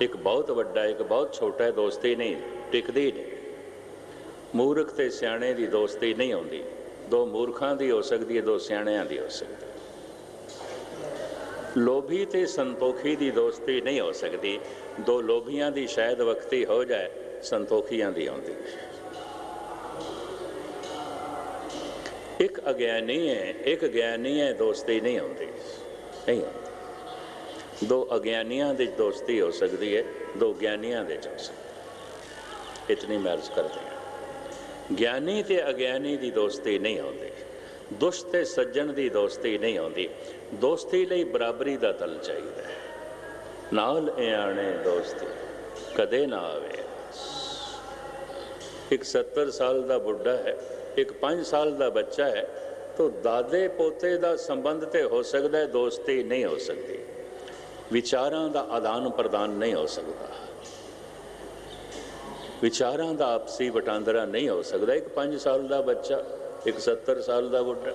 ਇੱਕ ਬਹੁਤ ਵੱਡਾ, ਇੱਕ ਬਹੁਤ ਛੋਟਾ ਦੋਸਤੀ ਨਹੀਂ, ਟਿਕਦੀ ਨਹੀਂ। ਮੂਰਖ ਤੇ ਸਿਆਣੇ ਦੀ ਦੋਸਤੀ ਨਹੀਂ ਆਉਂਦੀ। ਦੋ ਮੂਰਖਾਂ ਦੀ ਹੋ ਸਕਦੀ ਹੈ, ਦੋ ਸਿਆਣਿਆਂ ਦੀ ਹੋ ਸਕਦੀ ਲੋਭੀ ਤੇ ਸੰਤੋਖੀ ਦੀ ਦੋਸਤੀ ਨਹੀਂ ਹੋ ਸਕਦੀ। ਦੋ ਲੋਭੀਆਂ ਦੀ ਸ਼ਾਇਦ ਵਕਤੀ ਹੋ ਜਾਏ, ਸੰਤੋਖੀਆਂ ਦੀ ਆਉਂਦੀ। ਇੱਕ ਅਗਿਆਨੀ ਹੈ, ਇੱਕ ਗਿਆਨੀ ਹੈ, ਦੋਸਤੀ ਨਹੀਂ ਆਉਂਦੀ। ਨਹੀਂ ਆਉਂਦੀ। ਦੋ ਅਗਿਆਨੀਆਂ ਦੀ ਦੋਸਤੀ ਹੋ ਸਕਦੀ ਹੈ, ਦੋ ਗਿਆਨੀਆਂ ਦੇ ਚ ਹੋ। ਸਕਦੀ ਇਤਨੀ ਮੈਂ ਕਰਦੇ ਹਾਂ। ਗਿਆਨੀ ਤੇ ਅਗਿਆਨੀ ਦੀ ਦੋਸਤੀ ਨਹੀਂ ਹੁੰਦੀ ਦੁਸ਼ਟ ਤੇ ਸੱਜਣ ਦੀ ਦੋਸਤੀ ਨਹੀਂ ਹੁੰਦੀ ਦੋਸਤੀ ਲਈ ਬਰਾਬਰੀ ਦਾ ਤਲ ਚਾਹੀਦਾ ਹੈ। ਨਾਲ ਇਆਣੇ ਦੋਸਤੀ, ਕਦੇ ਨਾ ਆਵੇ। ਇੱਕ 70 ਸਾਲ ਦਾ ਬੁੱਢਾ ਹੈ, ਇੱਕ 5 ਸਾਲ ਦਾ ਬੱਚਾ ਹੈ, ਤਾਂ ਦਾਦੇ ਪੋਤੇ ਦਾ ਸੰਬੰਧ ਤੇ ਹੋ ਸਕਦਾ ਹੈ ਦੋਸਤੀ ਨਹੀਂ ਹੋ ਸਕਦੀ। ਵਿਚਾਰਾਂ ਦਾ ਆਦਾਨ ਪ੍ਰਦਾਨ ਨਹੀਂ ਹੋ ਸਕਦਾ। ਵਿਚਾਰਾਂ ਦਾ ਆਪਸੀ ਵਟਾਂਦਰਾ ਨਹੀਂ ਹੋ ਸਕਦਾ। ਇੱਕ 5 ਸਾਲ ਦਾ ਬੱਚਾ, ਇੱਕ 70 ਸਾਲ ਦਾ ਬੁੱਢਾ।